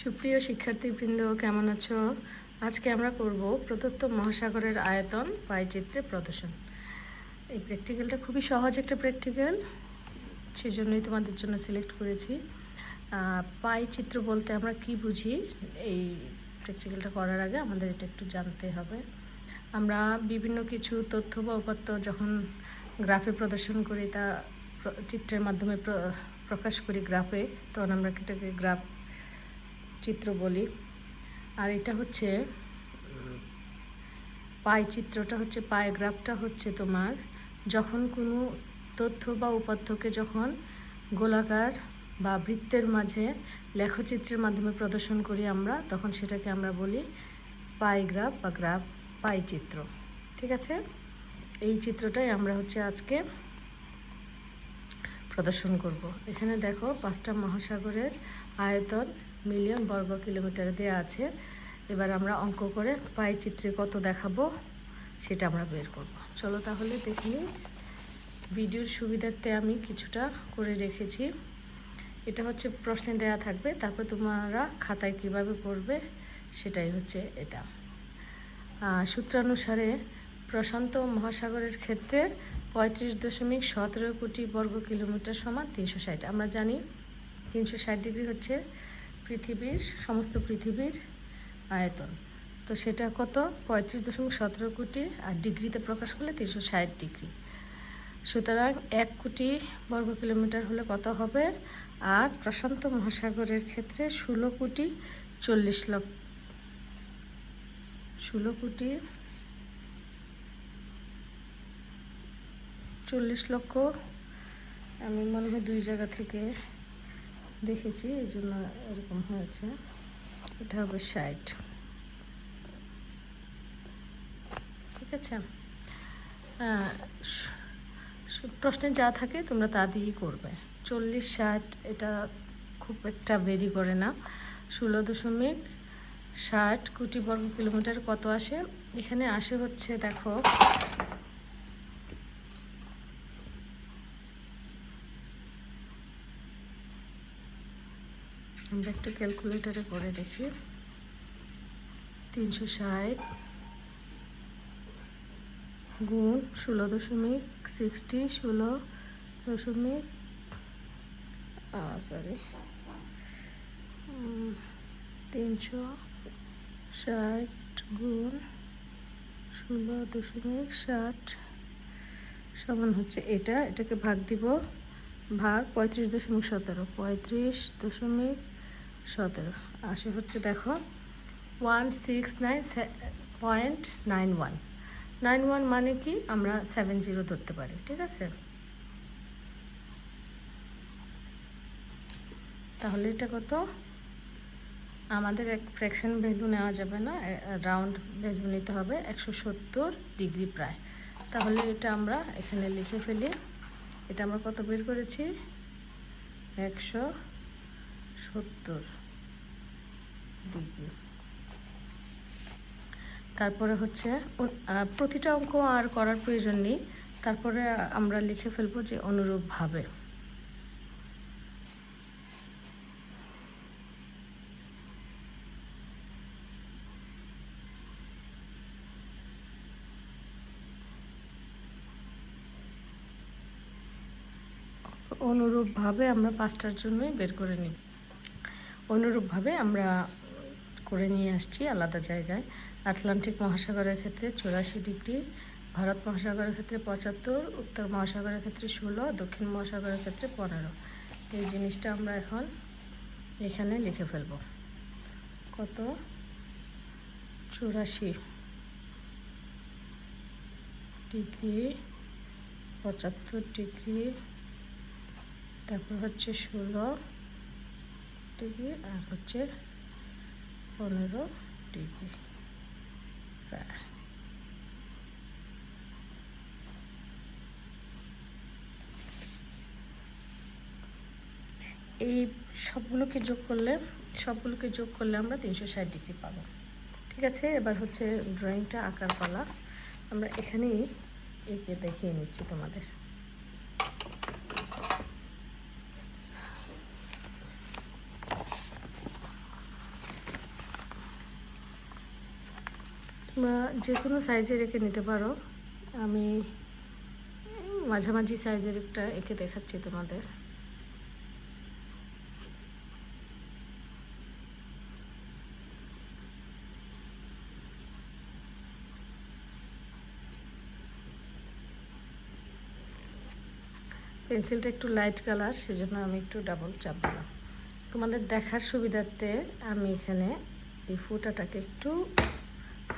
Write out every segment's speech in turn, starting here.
সুপ্রিয় শিক্ষার্থীবৃন্দ, কেমন আছো? আজকে আমরা করব প্রদত্ত মহাসাগরের আয়তন পাইচিত্রে প্রদর্শন। এই প্র্যাকটিক্যালটা খুবই সহজ একটা প্র্যাকটিক্যাল সেজন্যই তোমাদের জন্য সিলেক্ট করেছি। চিত্র বলতে আমরা কি বুঝি? এই প্র্যাকটিক্যালটা করার আগে আমাদের এটা একটু জানতে হবে। আমরা বিভিন্ন কিছু তথ্য বা উপাত্ত যখন গ্রাফে প্রদর্শন করি, তা চিত্রের মাধ্যমে প্রকাশ করি গ্রাফে, তখন আমরা এটাকে গ্রাফ চিত্র বলি আর এটা হচ্ছে, পাই চিত্রটা হচ্ছে, পাই গ্রাফটা হচ্ছে তোমার, যখন কোনো তথ্য বা উপাত্তকে যখন গোলাকার বা বৃত্তের মাঝে লেখচিত্রের মাধ্যমে প্রদর্শন করি আমরা, তখন সেটাকে আমরা বলি পাই গ্রাফ বা গ্রাফ পাই চিত্র। ঠিক আছে? এই চিত্রটাই আমরা হচ্ছে আজকে প্রদর্শন করব। এখানে দেখো পাঁচটা মহাসাগরের আয়তন মিলিয়ন বর্গ কিলোমিটার দেওয়া আছে। এবার আমরা অঙ্ক করে পাই চিত্রে কত দেখাবো সেটা আমরা বের করব। চলো তাহলে দেখে ভিডিওর সুবিধার্থে আমি কিছুটা করে রেখেছি। এটা হচ্ছে প্রশ্নে দেয়া থাকবে, তারপর তোমরা খাতায় কীভাবে পড়বে সেটাই হচ্ছে এটা। সূত্রানুসারে প্রশান্ত মহাসাগরের ক্ষেত্রে পঁয়ত্রিশ দশমিক সতেরো কোটি বর্গ কিলোমিটার সমান তিনশো ষাট। আমরা জানি তিনশো ষাট ডিগ্রি হচ্ছে পৃথিবীর, সমস্ত পৃথিবীর আয়তন। তো সেটা কত? পঁয়ত্রিশ দশমিক সতেরো কোটি, আর ডিগ্রিতে প্রকাশ করলে তিনশো ষাট ডিগ্রি। সুতরাং এক কোটি বর্গ কিলোমিটার হলে কত হবে? আর প্রশান্ত মহাসাগরের ক্ষেত্রে ষোলো কোটি চল্লিশ লক্ষ, ষোলো কোটি চল্লিশ লক্ষ, আমি মনে হয় দুই জায়গা থেকে দেখেছি, এই জন্য এরকম হয়েছে। এটা হবে ষাট। ঠিক আছে? প্রশ্নে যা থাকে তোমরা তা দিয়েই করবে। চল্লিশ ষাট, এটা খুব একটা বেরি করে না। ষোলো দশমিক ষাট কোটি বর্গ কিলোমিটার কত আসে? এখানে আসে হচ্ছে, দেখো আমরা একটু ক্যালকুলেটারে করে দেখি। তিনশো ষাট গুণ ষোলো দশমিক সিক্সটি ষোলো দশমিক সরি তিনশো ষাট গুণ ষোলো দশমিক ষাট সমান হচ্ছে এটা। এটাকে ভাগ দিব, ভাগ পঁয়ত্রিশ দশমিক সতেরো। পঁয়ত্রিশ দশমিক সতেরো। আসে হচ্ছে দেখো one six nine point nine one nine one মানে কি? আমরা সেভেন জিরো ধরতে পারি, ঠিক আছে? তাহলে এটা কত? আমাদের এক ফ্র্যাকশন ভ্যালু নেওয়া যাবে না রাউন্ড ভ্যালু নিতে হবে একশো সত্তর ডিগ্রি প্রায়। তাহলে এটা আমরা এখানে লিখে ফেলি। এটা আমরা কত বের করেছি? একশো সত্তর। তারপরে হচ্ছে প্রতিটা অঙ্ক আর করার প্রয়োজন নেই। তারপরে আমরা লিখে ফেলব যে অনুরূপভাবে অনুরূপভাবে আমরা পাঁচটার জন্যই বের করে নিই। অনুরূপভাবে আমরা করে নিয়ে আসছি আলাদা জায়গায়। আটলান্টিক মহাসাগরের ক্ষেত্রে চুরাশি ডিগ্রি, ভারত মহাসাগরের ক্ষেত্রে পঁচাত্তর, উত্তর মহাসাগরের ক্ষেত্রে ষোলো, দক্ষিণ মহাসাগরের ক্ষেত্রে পনেরো। এই জিনিসটা আমরা এখন এখানে লিখে ফেলব। কত? চুরাশি ডিগ্রি, পঁচাত্তর ডিগ্রি, তারপর হচ্ছে ষোলো ডিগ্রি, আর হচ্ছে পনেরো ডিগ্রি। প্রায় এই সবগুলোকে যোগ করলে, সবগুলোকে যোগ করলে আমরা তিনশো ষাট ডিগ্রি পাবো। ঠিক আছে? এবার হচ্ছে ড্রয়িংটা আঁকার পালা। আমরা এখানেই এঁকে দেখিয়ে নিচ্ছি তোমাদের। যে কোনো সাইজের এঁকে নিতে পারো। আমি মাঝামাঝি সাইজের একটা এঁকে দেখাচ্ছি তোমাদের। পেন্সিলটা একটু লাইট কালার সেজন্য আমি একটু ডাবল চাপ দিলাম। তোমাদের দেখার সুবিধার্থে আমি এখানে এই ফুটাটাকে একটু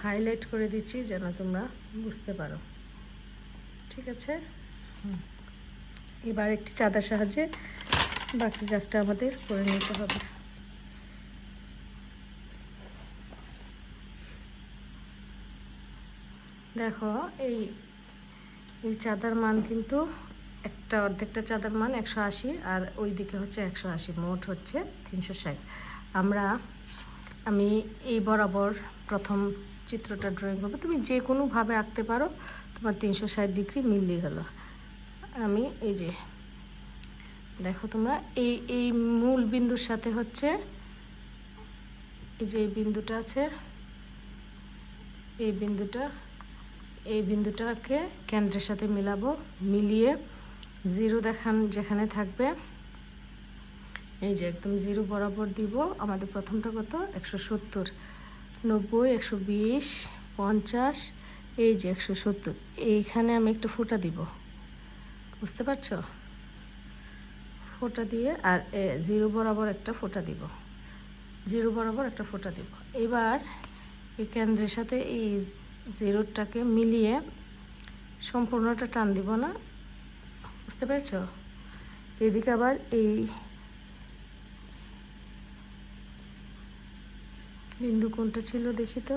হাইলাইট করে দিচ্ছি যেন তোমরা বুঝতে পারো। ঠিক আছে? এবার একটি চাঁদার সাহায্যে বাকি কাজটা আমাদের করে নিতে হবে। দেখো, এই এই চাঁদার মান কিন্তু একটা অর্ধেকটা চাঁদার মান একশো আশি আর ওই দিকে হচ্ছে একশো আশি, মোট হচ্ছে তিনশো ষাট। আমরা, আমি এই বরাবর প্রথম চিত্রটা ড্রয়িং করব। তুমি যে কোনোভাবে আঁকতে পারো, তোমার তিনশো ষাট ডিগ্রি মিললেই হলো আমি এই যে, দেখো তোমরা, এই এই মূল বিন্দুর সাথে হচ্ছে, এই যে এই বিন্দুটা আছে, এই বিন্দুটা, এই বিন্দুটাকে কেন্দ্রের সাথে মিলাবো, মিলিয়ে জিরো দেখান যেখানে থাকবে। এই যে একদম জিরো বরাবর দিব। আমাদের প্রথমটা কত? একশো সত্তর। নব্বই, একশো বিশ, পঞ্চাশ, এই যে একশো সত্তর। এইখানে আমি একটা ফোঁটা দিব। বুঝতে পারছ? ফোঁটা দিয়ে আর জিরো বরাবর একটা ফোঁটা দিব। জিরো বরাবর একটা ফোঁটা দিব। এবার এই কেন্দ্রের সাথে এই জিরোটাকে মিলিয়ে সম্পূর্ণটা টান দিব না। বুঝতে পেরেছ? এদিকে আবার এই বিন্দু কোনটা ছিল দেখি তো।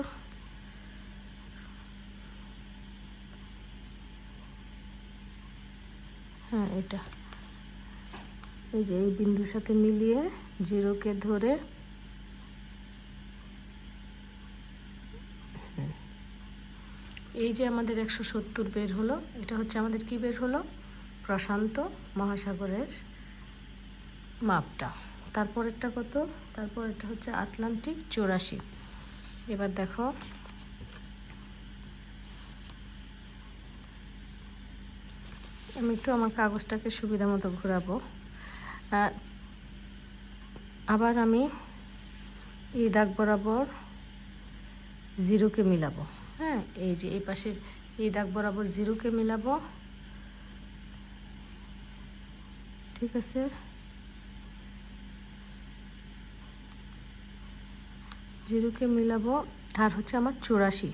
হ্যাঁ এটা। এই যে এই বিন্দুর সাথে মিলিয়ে জিরোকে ধরে এই যে আমাদের একশো সত্তর বের হলো, এটা হচ্ছে আমাদের কি বের হলো? প্রশান্ত মহাসাগরের মাপটা। তারপরেরটা কত? তারপরেরটা হচ্ছে আটলান্টিক চৌরাশি। এবার দেখো। আমি একটু আমার কাগজটাকে সুবিধা মতো ঘোরাবো। আবার আমি এই দাগ বরাবর জিরোকে মিলাবো। হ্যাঁ এই যে এই পাশের এই দাগ বরাবর জিরোকে মিলাবো। ঠিক আছে? জিরোকে মিলাবো, আর হচ্ছে আমার চুরাশি।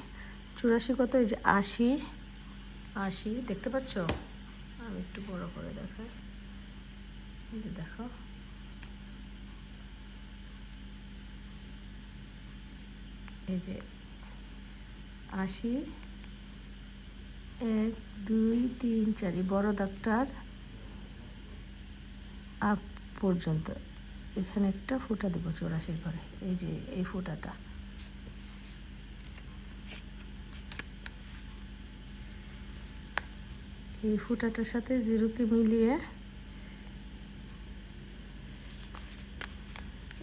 চুরাশি কত এই যে আশি আশি, দেখতে পাচ্ছ? আমি একটু বড় করে দেখাই। দেখো। এই যে আশি, এক, দুই, তিন, চার বড় দাগটার আপ পর্যন্ত। এখানে একটা ফুটা দেবো চৌরাশির ঘরে। এই যে, এই ফুটাটা। এই ফুটাটার সাথে জিরোকে মিলিয়ে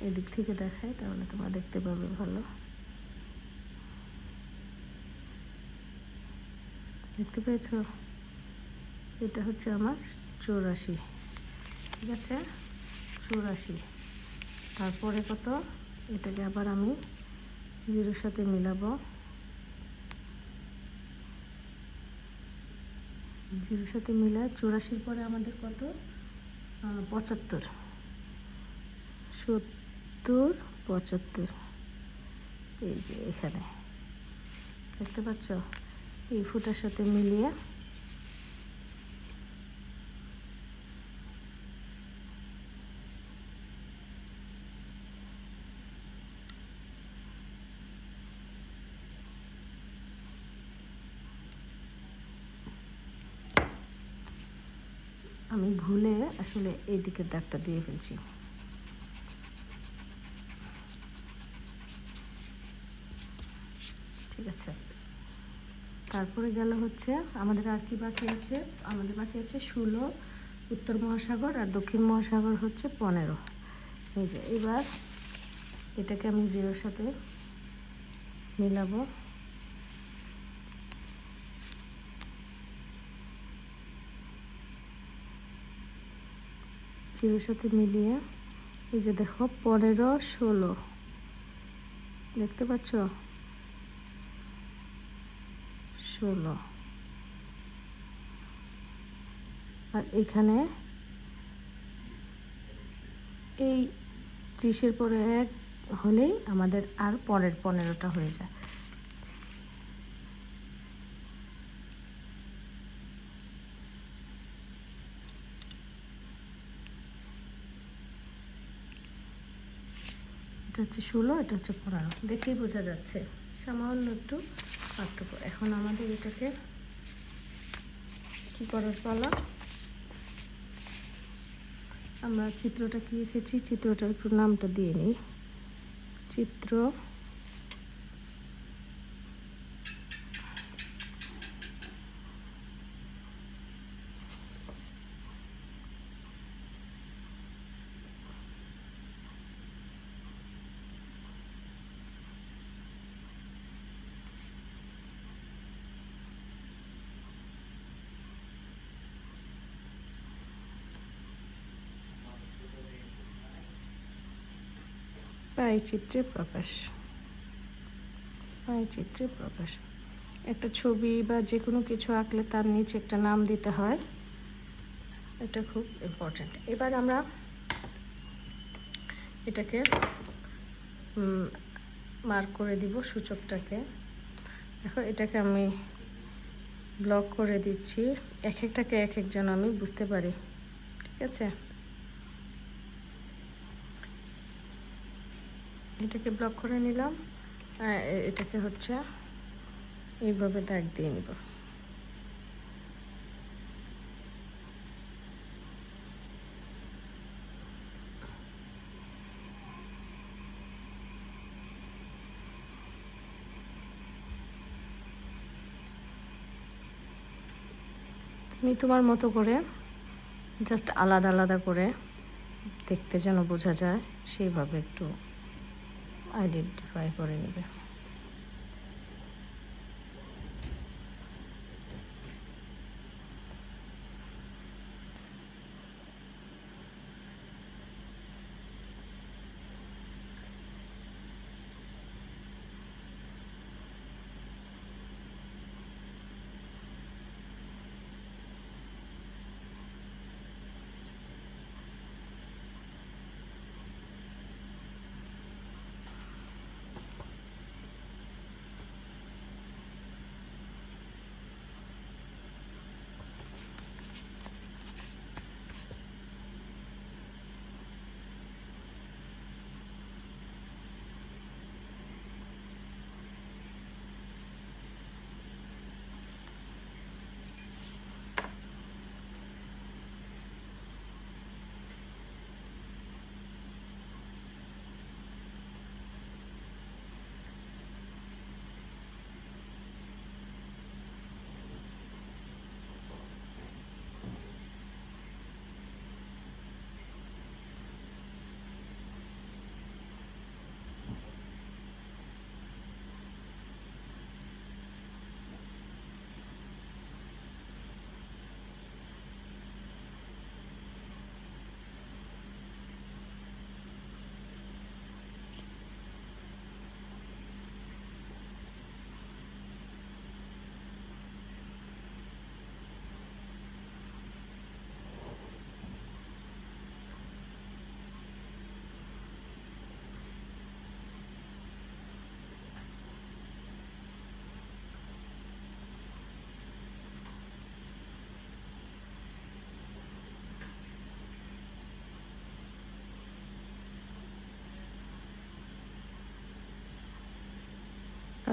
এদিক থেকে দেখাই, তাহলে তোমরা দেখতে পাবে ভালো। দেখতে পেয়েছ? এটা হচ্ছে আমার চৌরাশি। ঠিক আছে? চৌরাশি। তারপরে কত? এটাকে আবার আমি জিরোর সাথে মিলাবো। জিরোর সাথে মিলায় চৌরাশির পরে আমাদের কত? পঁচাত্তর। সত্তর, পঁচাত্তর। এই যে এখানে। দেখতে পাচ্ছ? এই ফুটার সাথে মিলিয়ে আমি ভুলে আসলে এই দিকের দাগটা দিয়ে ফেলছি। ঠিক আছে। তারপরে গেল হচ্ছে, আমাদের আর কি বাকি আছে? আমাদের বাকি আছে ষোলো, উত্তর মহাসাগর আর দক্ষিণ মহাসাগর হচ্ছে পনেরো। এই যে, এবার এটাকে আমি জিরোর সাথে মিলাবো। জিরোর সাথে মিলিয়ে এই যে দেখো, পনেরো, ষোলো। দেখতে পাচ্ছ? ষোলো। আর এখানে এই ত্রিশের পরে এক হলেই আমাদের আর পরের পনেরোটা হয়ে যায়। এটা হচ্ছে ষোলো, এটা হচ্ছে পনেরো। দেখেই বোঝা যাচ্ছে। সামান্য একটু পার্থক্য। এখন আমাদের এটাকে কী করার পালা? আমরা চিত্রটা কি এঁকেছি চিত্রটার একটু নামটা দিয়ে নিই। চিত্র পায়চিত্রে প্রকাশ। পায়চিত্রে প্রকাশ। একটা ছবি বা যে কোনো কিছু আঁকলে তার নিচে একটা নাম দিতে হয়। এটা খুব ইম্পর্ট্যান্ট এবার আমরা এটাকে মার্ক করে দিব সূচকটাকে। দেখো, এটাকে আমি ব্লক করে দিচ্ছি। এক একটাকে এক একজন আমি, বুঝতে পারি। ঠিক আছে? এটাকে ব্লক করে নিলাম। এটাকে হচ্ছে এইভাবে দাগ দিয়ে নিব। তুমি তোমার মতো করে জাস্ট আলাদা আলাদা করে দেখতে যেন বোঝা যায়, সেইভাবে একটু আইডেন্টিফাই করে নেবে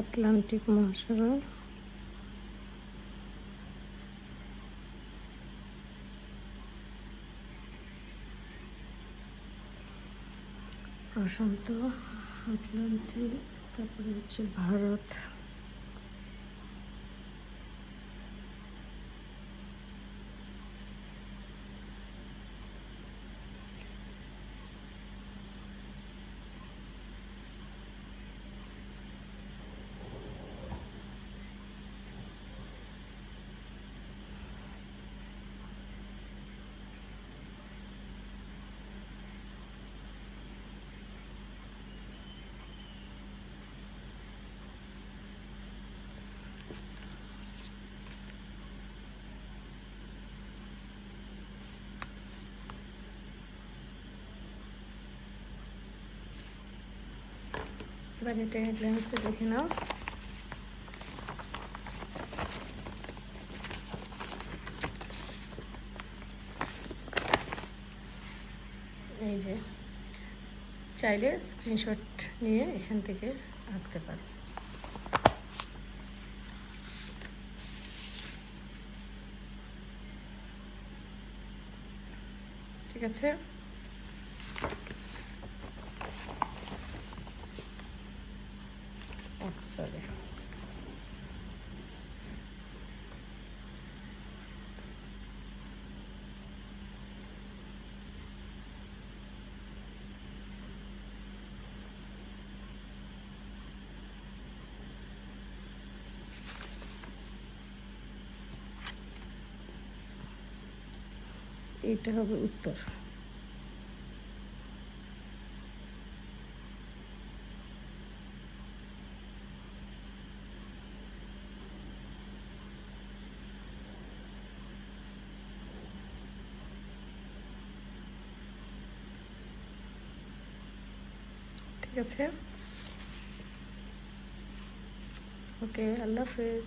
আটলান্টিক মহাসাগর। প্রশান্ত আটলান্টিক তারপরে হচ্ছে ভারত। এবার এটা গ্ল্যান্সে দেখে নাও। এই যে, চাইলে স্ক্রিনশট নিয়ে এখান থেকে আঁকতে পারো। ঠিক আছে সরি এইটা হবে উত্তর। ঠিক আছে? ওকে আল্লাহ হাফেজ।